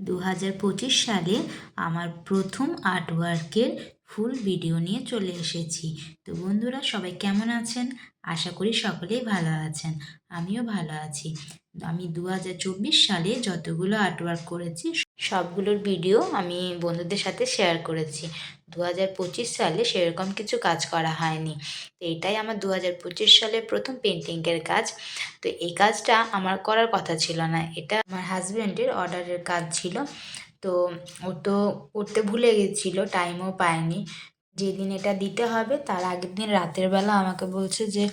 দু হাজার পঁচিশ সালে আমার প্রথম আর্টওয়ার্কের ফুল ভিডিও নিয়ে চলে এসেছি। তো বন্ধুরা, সবাই কেমন আছেন? আশা করি সকলেই ভালো আছেন। আমিও ভালো আছি। আমি দু হাজার চব্বিশ সালে যতগুলো আর্টওয়ার্ক করেছি সবগুলোর ভিডিও আমি বন্ধুদের সাথে শেয়ার করেছি। দু হাজার পঁচিশ সালে সেরকম কিছু কাজ করা হয়নি। তো এটাই আমার দু হাজার পঁচিশ সালের প্রথম পেন্টিংয়ের কাজ। তো এই কাজটা আমার করার কথা ছিল না। এটা আমার হাজব্যান্ডের অর্ডারের কাজ ছিল। তো ও তো করতে ভুলে গেছিল টাইমও পায়নি। যেদিন এটা দিতে হবে, তার আগের দিন রাতের বেলা আমাকে বলছে যে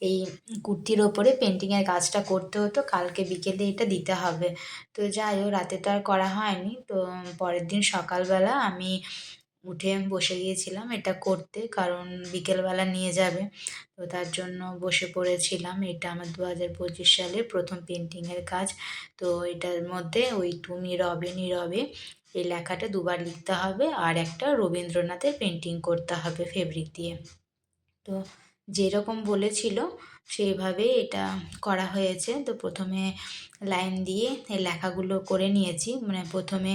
এই কুর্তির ওপরে পেন্টিংয়ের কাজটা করতে হতো। কালকে বিকেলে এটা দিতে হবে। তো যাই হোক, রাতে তো আর করা হয়নি। তো পরের দিন সকালবেলা আমি উঠে বসে গিয়েছিলাম এটা করতে, কারণ বিকেলবেলা নিয়ে যাবে। তো তার জন্য বসে পড়েছিলাম। এটা আমার দু হাজার পঁচিশ সালের প্রথম পেন্টিংয়ের কাজ। তো এটার মধ্যে ওই তুমি রবে, নীরবে এই লেখাটা দুবার লিখতে হবে। আর একটা রবীন্দ্রনাথের পেন্টিং করতে হবে ফেব্রিক দিয়ে। তো যেরকম বলেছিল, সেইভাবে এটা করা হয়েছে। তো প্রথমে লাইন দিয়ে এই লেখাগুলো করে নিয়েছি। মানে প্রথমে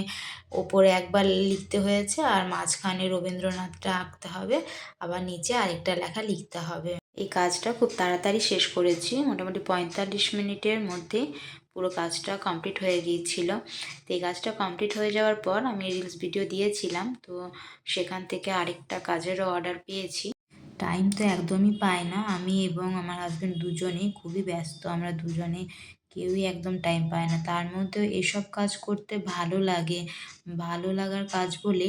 ওপরে একবার লিখতে হয়েছে আর মাঝখানে রবীন্দ্রনাথটা আঁকতে হবে। আবার নিচে আরেকটা লেখা লিখতে হবে। এই কাজটা খুব তাড়াতাড়ি শেষ করেছি। মোটামুটি পঁয়তাল্লিশ মিনিটের মধ্যে পুরো কাজটা কমপ্লিট হয়ে গিয়েছিল। তো এই কাজটা কমপ্লিট হয়ে যাওয়ার পর আমি রিলস ভিডিও দিয়েছিলাম। তো সেখান থেকে আরেকটা কাজেরও অর্ডার পেয়েছি। টাইম তো একদমই পাই না। আমি এবং আমার হাজব্যান্ড দুজনেই খুবই ব্যস্ত। আমরা দুজনে কেউই একদম টাইম পায় না। তার মধ্যেও এসব কাজ করতে ভালো লাগে। ভালো লাগার কাজ বলে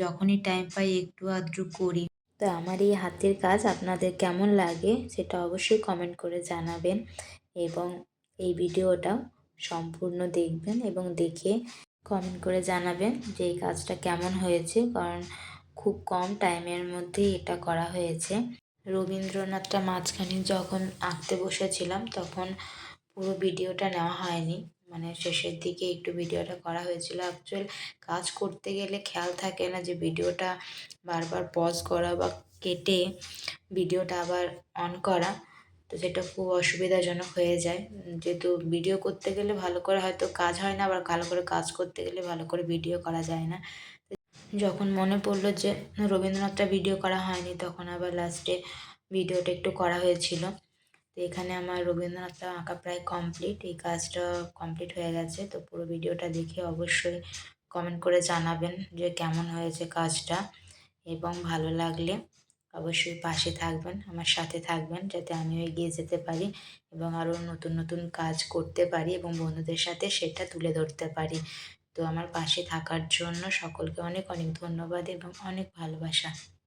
যখনই টাইম পাই একটু আধটু করি। তো আমার এই হাতের কাজ আপনাদের কেমন লাগে সেটা অবশ্যই কমেন্ট করে জানাবেন এবং এই ভিডিওটা সম্পূর্ণ দেখবেন এবং দেখে কমেন্ট করে জানাবেন যে এই কাজটা কেমন হয়েছে। কারণ খুব কম টাইমের মধ্যেই এটা করা হয়েছে। রবীন্দ্রনাথটা মাঝখানে যখন আঁকতে বসেছিলাম তখন পুরো ভিডিওটা নেওয়া হয়নি। মানে শেষের দিকে একটু ভিডিওটা করা হয়েছিল। অ্যাকচুয়াল কাজ করতে গেলে খেয়াল থাকে না যে ভিডিওটা বারবার পজ করা বা কেটে ভিডিওটা আবার অন করা। তো সেটা খুব অসুবিধাজনক হয়ে যায়। যেহেতু ভিডিও করতে গেলে ভালো করে হয়তো কাজ হয় না, আবার ভালো করে কাজ করতে গেলে ভালো করে ভিডিও করা যায় না। যখন মনে পড়ল যে রবীন্দ্রনাথটা ভিডিও করা হয়নি, তখন আবার লাস্টে ভিডিওটা একটু করা হয়েছিল। তো এখানে আমার রবীন্দ্রনাথটা আঁকা প্রায় কমপ্লিট এই কাজটা কমপ্লিট হয়ে গেছে। তো পুরো ভিডিওটা দেখে অবশ্যই কমেন্ট করে জানাবেন যে কেমন হয়েছে কাজটা এবং ভালো লাগলে অবশ্যই পাশে থাকবেন, আমার সাথে থাকবেন যাতে আমিও এগিয়ে যেতে পারি এবং আরও নতুন নতুন কাজ করতে পারি এবং বন্ধুদের সাথে সেটা তুলে ধরতে পারি। তো আমার পাশে থাকার জন্য সকলকে অনেক অনেক ধন্যবাদ এবং অনেক ভালোবাসা।